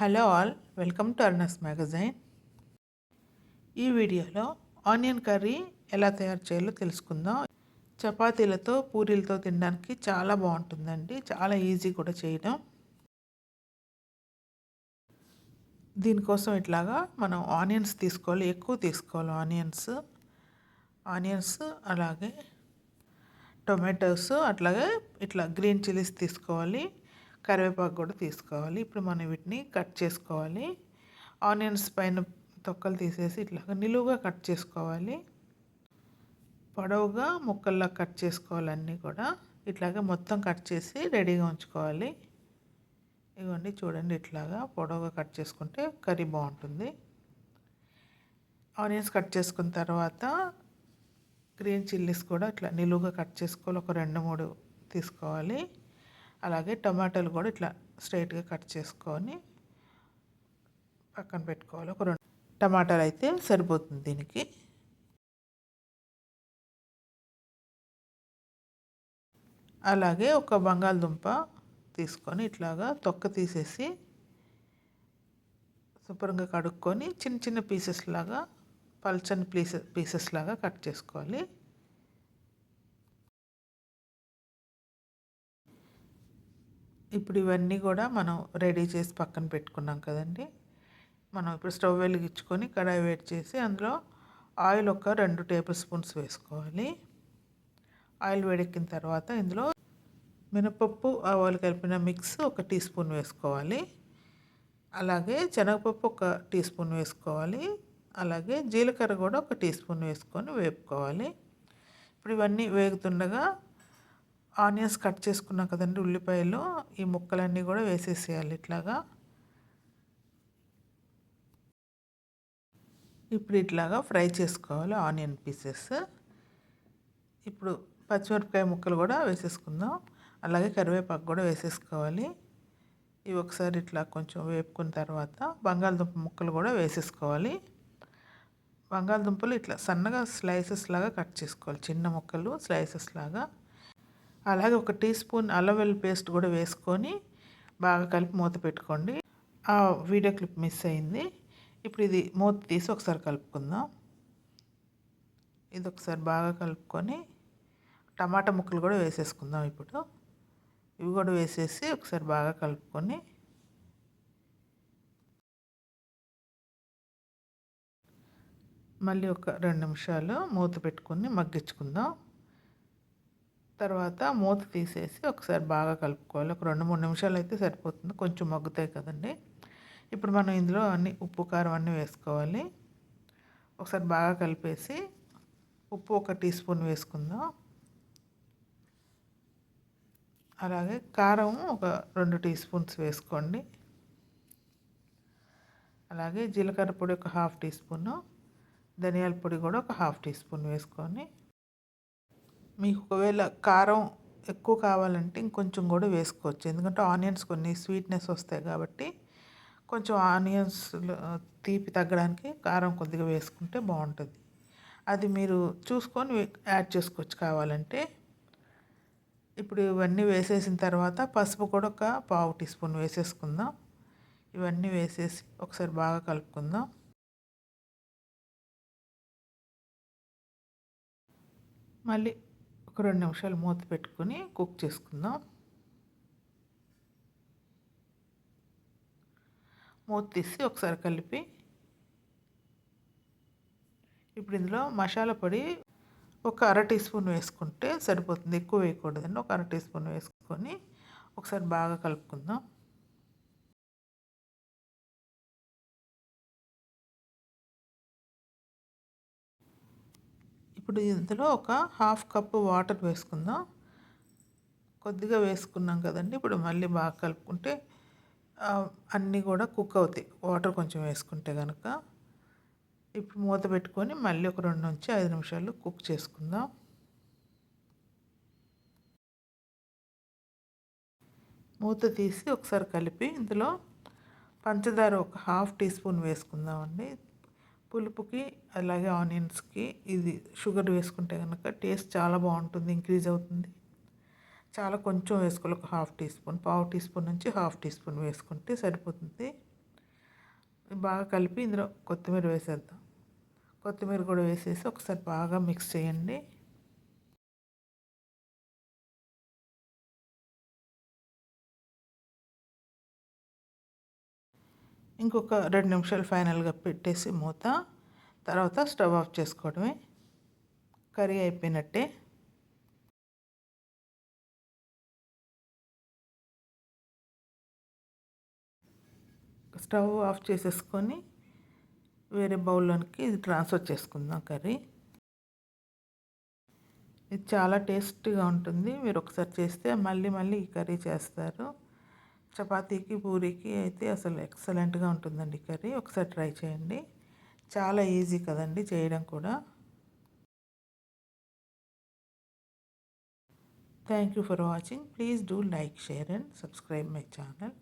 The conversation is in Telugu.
హలో ఆల్ వెల్కమ్ టు అర్నస్ మ్యాగజైన్. ఈ వీడియోలో ఆనియన్ కర్రీ ఎలా తయారు చేయాలో తెలుసుకుందాం. చపాతీలతో పూరీలతో తినడానికి చాలా బాగుంటుందండి చాలా ఈజీ కూడా చేయడం. దీనికోసం ఇట్లాగా మనం ఆనియన్స్ తీసుకోవాలి ఎక్కువ తీసుకోవాలి ఆనియన్స్. ఆనియన్స్ అలాగే టొమాటోస్ అట్లాగే ఇట్లా గ్రీన్ చిల్లీస్ తీసుకోవాలి. కరివేపాకు కూడా తీసుకోవాలి. ఇప్పుడు మనం వీటిని కట్ చేసుకోవాలి. ఆనియన్స్ పైన తొక్కలు తీసేసి ఇట్లా నిలువుగా కట్ చేసుకోవాలి. పొడవుగా ముక్కల్లా కట్ చేసుకోవాలి అన్నీ కూడా. ఇట్లాగా మొత్తం కట్ చేసి రెడీగా ఉంచుకోవాలి. ఇవ్వండి చూడండి ఇట్లాగా పొడవుగా కట్ చేసుకుంటే కర్రీ బాగుంటుంది. ఆనియన్స్ కట్ చేసుకున్న తర్వాత గ్రీన్ చిల్లీస్ కూడా ఇట్లా నిలువుగా కట్ చేసుకోవాలి. ఒక రెండు మూడు తీసుకోవాలి. అలాగే టమాటాలు కూడా ఇట్లా స్ట్రైట్గా కట్ చేసుకొని పక్కన పెట్టుకోవాలి. ఒక రెండు టమాటాలు అయితే సరిపోతుంది దీనికి. అలాగే ఒక బంగాళదుంప తీసుకొని ఇట్లాగా తొక్క తీసేసి శుభ్రంగా కడుక్కొని చిన్న చిన్న పీసెస్ లాగా పల్చని పీసెస్ పీసెస్ లాగా కట్ చేసుకోవాలి. ఇప్పుడు ఇవన్నీ కూడా మనం రెడీ చేసి పక్కన పెట్టుకున్నాం కదండి. మనం ఇప్పుడు స్టవ్ వెలిగించుకొని కడాయి వేడి చేసి అందులో ఆయిల్ ఒక రెండు టేబుల్ స్పూన్స్ వేసుకోవాలి. ఆయిల్ వేడెక్కిన తర్వాత ఇందులో మినపప్పు ఆవాలు కలిపిన మిక్స్ ఒక టీ స్పూన్ వేసుకోవాలి. అలాగే శనగపప్పు ఒక టీ స్పూన్ వేసుకోవాలి. అలాగే జీలకర్ర కూడా ఒక టీ స్పూన్ వేసుకొని వేపుకోవాలి. ఇప్పుడు ఇవన్నీ వేగుతుండగా ఆనియన్స్ కట్ చేసుకున్నాం కదండి ఉల్లిపాయలు ఈ ముక్కలన్నీ కూడా వేసేసేయాలి ఇట్లాగా. ఇప్పుడు ఇట్లాగా ఫ్రై చేసుకోవాలి ఆనియన్ పీసెస్. ఇప్పుడు పచ్చిమిరపకాయ ముక్కలు కూడా వేసేసుకుందాం. అలాగే కరివేపాకు కూడా వేసేసుకోవాలి. ఇవి ఒకసారి ఇట్లా కొంచెం వేపుకున్న తర్వాత బంగాళదుంప ముక్కలు కూడా వేసేసుకోవాలి. బంగాళదుంపలు ఇట్లా సన్నగా స్లైసెస్ లాగా కట్ చేసుకోవాలి. చిన్న ముక్కలు స్లైసెస్ లాగా. అలాగే ఒక టీ స్పూన్ అలవెల్ పేస్ట్ కూడా వేసుకొని బాగా కలిపి మూత పెట్టుకోండి. ఆ వీడియో క్లిప్ మిస్ అయింది. ఇప్పుడు ఇది మూత తీసి ఒకసారి కలుపుకుందాం. ఇది ఒకసారి బాగా కలుపుకొని టమాటా ముక్కలు కూడా వేసేసుకుందాం ఇప్పుడు. ఇవి కూడా వేసేసి ఒకసారి బాగా కలుపుకొని మళ్ళీ ఒక రెండు నిమిషాలు మూత పెట్టుకొని మగ్గించుకుందాం. తర్వాత మూత తీసేసి ఒకసారి బాగా కలుపుకోవాలి. ఒక రెండు మూడు నిమిషాలు అయితే సరిపోతుంది. కొంచెం మగ్గుతాయి కదండి. ఇప్పుడు మనం ఇందులో అన్ని ఉప్పు కారం అన్నీ వేసుకోవాలి. ఒకసారి బాగా కలిపేసి ఉప్పు ఒక టీ స్పూన్ వేసుకుందాం. అలాగే కారం ఒక రెండు టీ స్పూన్స్ వేసుకోండి. అలాగే జీలకర్ర పొడి ఒక హాఫ్ టీ స్పూను ధనియాల పొడి కూడా ఒక హాఫ్ టీ స్పూన్ వేసుకొని మీకు ఒకవేళ కారం ఎక్కువ కావాలంటే ఇంకొంచెం కూడా వేసుకోవచ్చు. ఎందుకంటే ఆనియన్స్ కొన్ని స్వీట్నెస్ వస్తాయి కాబట్టి కొంచెం ఆనియన్స్ తీపి తగ్గడానికి కారం కొద్దిగా వేసుకుంటే బాగుంటుంది. అది మీరు చూసుకొని యాడ్ చేసుకోవచ్చు కావాలంటే. ఇప్పుడు ఇవన్నీ వేసేసిన తర్వాత పసుపు కూడా ఒక పావు టీ స్పూన్ వేసేసుకుందాం. ఇవన్నీ వేసేసి ఒకసారి బాగా కలుపుకుందాం. మళ్ళీ ఒక రెండు నిమిషాలు మూత పెట్టుకొని కుక్ చేసుకుందాం. మూత తీసి ఒకసారి కలిపి ఇప్పుడు ఇందులో మసాలా పొడి ఒక అర టీ స్పూన్ వేసుకుంటే సరిపోతుంది. ఎక్కువ వేయకూడదండి. ఒక అర టీ స్పూన్ వేసుకొని ఒకసారి బాగా కలుపుకుందాం. ఇప్పుడు ఇందులో ఒక హాఫ్ కప్పు వాటర్ వేసుకుందాం. కొద్దిగా వేసుకున్నాం కదండి. ఇప్పుడు మళ్ళీ బాగా కలుపుకుంటే అన్నీ కూడా కుక్ అవుతాయి. వాటర్ కొంచెం వేసుకుంటే కనుక ఇప్పుడు మూత పెట్టుకొని మళ్ళీ ఒక రెండు నుంచి ఐదు నిమిషాలు కుక్ చేసుకుందాం. మూత తీసి ఒకసారి కలిపి ఇందులో పంచదార ఒక హాఫ్ టీ స్పూన్ వేసుకుందామండి. పులుపుకి అలాగే ఆనియన్స్కి ఇది షుగర్ వేసుకుంటే కనుక టేస్ట్ చాలా బాగుంటుంది ఇంక్రీజ్ అవుతుంది. చాలా కొంచెం వేసుకోవాలి ఒక హాఫ్ టీ స్పూన్. పావు టీ స్పూన్ నుంచి హాఫ్ టీ స్పూన్ వేసుకుంటే సరిపోతుంది. బాగా కలిపి ఇందులో కొత్తిమీర వేసేద్దాం. కొత్తిమీర కూడా వేసేసి ఒకసారి బాగా మిక్స్ చేయండి. ఇంకొక రెండు నిమిషాలు ఫైనల్గా పెట్టేసి మూత తర్వాత స్టవ్ ఆఫ్ చేసుకోవడమే. కర్రీ అయిపోయినట్టే. స్టవ్ ఆఫ్ చేసేసుకొని వేరే బౌల్లోనికి ఇది ట్రాన్స్ఫర్ చేసుకుందాం కర్రీ. ఇది చాలా టేస్టీగా ఉంటుంది. మీరు ఒకసారి చేస్తే మళ్ళీ మళ్ళీ ఈ కర్రీ చేస్తారు. చపాతీకి పూరీకి అయితే అసలు ఎక్సలెంట్గా ఉంటుందండి కర్రీ. ఒకసారి ట్రై చేయండి. చాలా ఈజీ కదండి చేయడం కూడా. Thank you for watching please do like share and subscribe my channel